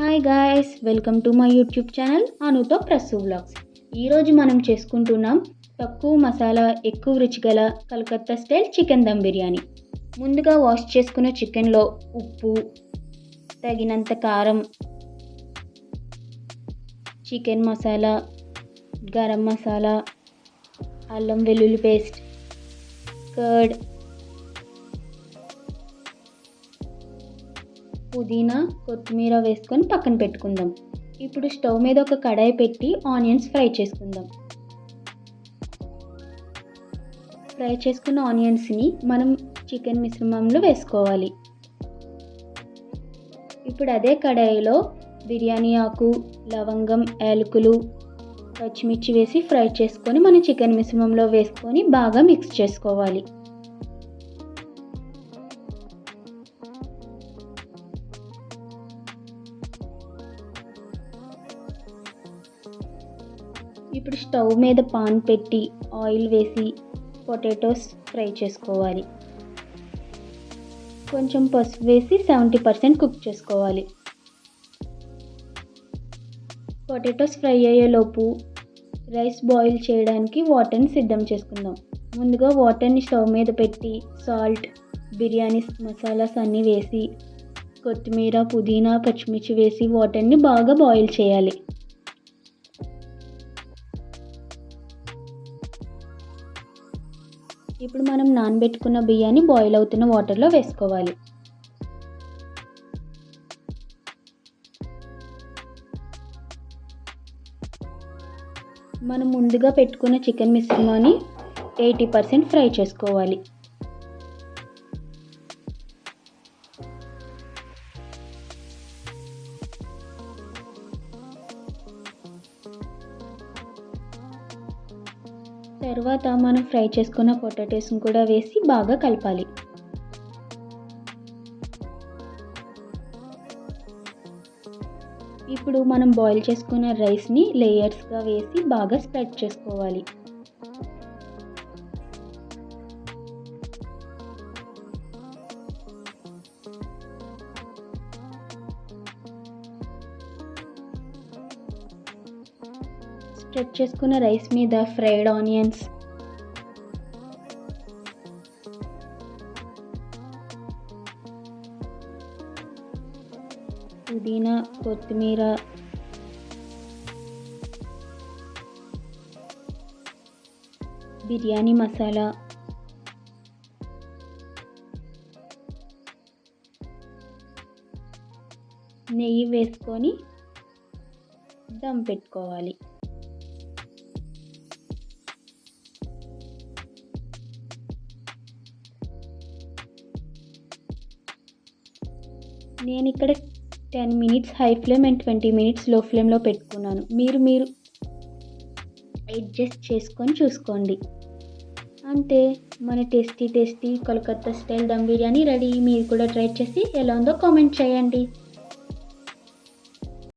Hi guys welcome to my YouTube channel అనుతో ప్రసు vlogs ఈరోజు మనం చేసుకుంటున్నాం తక్కువ మసాలా ఎక్కువ రుచి గల కలకత్తా స్టైల్ చికెన్ దమ్ బిర్యానీ. ముందుగా వాష్ చేసుకున్న చికెన్లో ఉప్పు తగినంత కారం చికెన్ మసాలా గరం మసాలా అల్లం వెల్లుల్లి పేస్ట్ కర్డ్ పుదీనా కొత్తిమీర వేసుకొని పక్కన పెట్టుకుందాం. ఇప్పుడు స్టవ్ మీద ఒక కడాయి పెట్టి ఆనియన్స్ ఫ్రై చేసుకుందాం. ఫ్రై చేసుకున్న ఆనియన్స్ని మనం చికెన్ మిశ్రమంలో వేసుకోవాలి. ఇప్పుడు అదే కడాయిలో బిర్యానీ ఆకు లవంగం యాలకులు పచ్చిమిర్చి వేసి ఫ్రై చేసుకొని మన చికెన్ మిశ్రమంలో వేసుకొని బాగా మిక్స్ చేసుకోవాలి. ఇప్పుడు స్టవ్ మీద పాన్ పెట్టి ఆయిల్ వేసి పొటాటోస్ ఫ్రై చేసుకోవాలి. కొంచెం పసుపు వేసి సెవెంటీ పర్సెంట్ కుక్ చేసుకోవాలి. పొటాటోస్ ఫ్రై అయ్యేలోపు రైస్ బాయిల్ చేయడానికి వాటర్ని సిద్ధం చేసుకుందాం. ముందుగా వాటర్ని స్టవ్ మీద పెట్టి సాల్ట్ బిర్యానీ మసాలాస్ అన్నీ వేసి కొత్తిమీర పుదీనా పచ్చిమిర్చి వేసి వాటర్ని బాగా బాయిల్ చేయాలి. ఇప్పుడు మనం నానబెట్టుకున్న బియ్యాన్ని బాయిల్ అవుతున్న వాటర్లో వేసుకోవాలి. మనం ముందుగా పెట్టుకున్న చికెన్ మిశ్రమాన్ని ఎయిటీ పర్సెంట్ ఫ్రై చేసుకోవాలి. తర్వాత మనం ఫ్రై చేసుకున్న పొటాటోస్ని కూడా వేసి బాగా కలపాలి. ఇప్పుడు మనం బాయిల్ చేసుకున్న రైస్ని లేయర్స్గా వేసి బాగా స్ప్రెడ్ చేసుకోవాలి. స్ప్రెడ్ చేసుకున్న రైస్ మీద ఫ్రైడ్ ఆనియన్స్. పుదీనా కొత్తిమీర. బిర్యానీ మసాలా. నెయ్యి వేసుకొని దమ్ పెట్టుకోవాలి. నేను ఇక్కడ ten minutes high flame and twenty మినిట్స్లో ఫ్లేమ్లో పెట్టుకున్నాను. మీరు మీరు అడ్జస్ట్ చేసుకొని చూసుకోండి. అంతే మన tasty tasty Kolkata style dum biryani ready. మీరు కూడా ట్రై చేసి ఎలా ఉందో కామెంట్ చేయండి.